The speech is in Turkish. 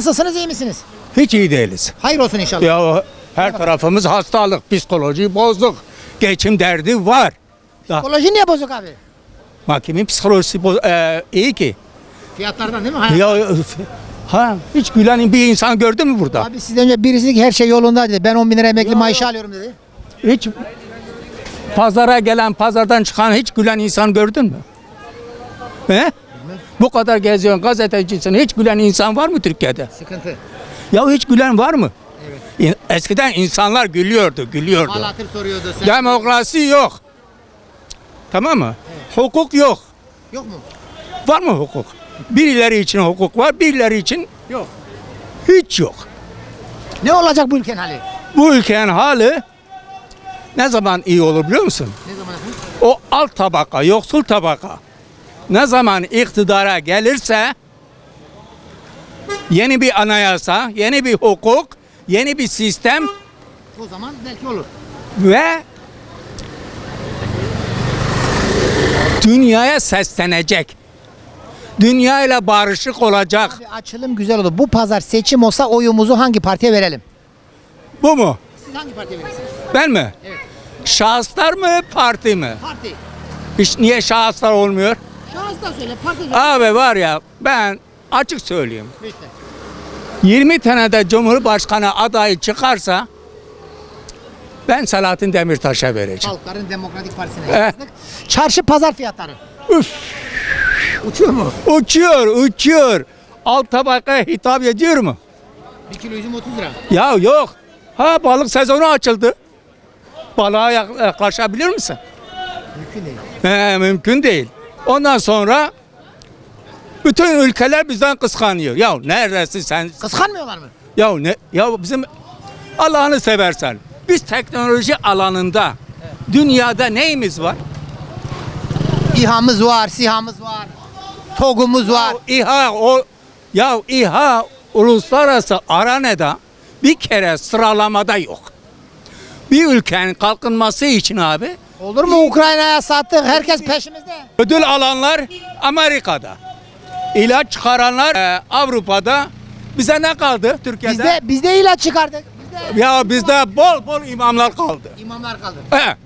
Nasılsınız iyi misiniz? Hiç iyi değiliz. Hayır olsun inşallah. Ya her tarafımız hastalık, psikoloji bozuk. Geçim derdi var. Ya, Psikoloji niye bozuk abi? hakimin psikolojisi boz- e, iyi ki. Fiyatlardan değil mi? Hayat. Ya ha hiç gülen bir insan gördün mü burada? Abi sizden önce birisi ki her şey yolunda dedi. Ben 10 bin lira emekli maaşı alıyorum dedi. Hiç pazara gelen, pazardan çıkan hiç gülen insan gördün mü? He? Bu kadar geziyorsun, gazetecisin. Hiç gülen insan var mı Türkiye'de? Sıkıntı. Ya hiç gülen var mı? Evet. Eskiden insanlar gülüyordu, gülüyordu. Hal hatır soruyordu. Sen... Demokrasi yok. Tamam mı? Hukuk yok. Yok mu? Var mı hukuk? Birileri için hukuk var, birileri için yok. Hiç yok. Ne olacak bu ülkenin hali? Bu ülkenin hali ne zaman iyi olur biliyor musun? Ne zaman? O alt tabaka, yoksul tabaka ne zaman iktidara gelirse yeni bir anayasa, yeni bir hukuk, yeni bir sistem O zaman belki olur. ve dünyaya seslenecek. Dünyayla barışık olacak. Abi açılım güzel oldu. Bu pazar seçim olsa oyumuzu hangi partiye verelim? Bu mu? Siz hangi partiye verirsiniz? Ben mi? Evet. Şahıslar mı, parti mi? Parti. Hiç niye şahıslar olmuyor? Şahıs da söyle. Parti Abi var ya ben açık söyleyeyim. İşte. 20 tane de Cumhurbaşkanı adayı çıkarsa ben Selahattin Demirtaş'a vereceğim. Halkların Demokratik Partisi'ne Eh. Çarşı pazar fiyatları. Üf, Uçuyor mu? uçuyor, uçuyor. Alt tabakaya hitap ediyor mu? Bir kilo üzüm 30 lira. Ya yok. Ha balık sezonu açıldı. Balığa yak- yaklaşabilir misin? Mümkün değil. He, mümkün değil. Ondan sonra bütün ülkeler bizden kıskanıyor. Ya neredesin sen? Kıskanmıyorlar mı? Ya ne? Ya bizim Allah'ını seversen. Biz teknoloji alanında dünyada neyimiz var? İHA'mız var, SİHA'mız var. TOG'umuz var. O İHA o ya İHA uluslararası araneda bir kere sıralamada yok. Bir ülkenin kalkınması için abi Olur mu Ukrayna'ya sattık herkes peşimizde. ödül alanlar Amerika'da. İlaç çıkaranlar e, Avrupa'da. Bize ne kaldı Türkiye'de? Bizde bizde ilaç çıkardık. Bizde Ya bizde bol bol imamlar kaldı. imamlar kaldı. He.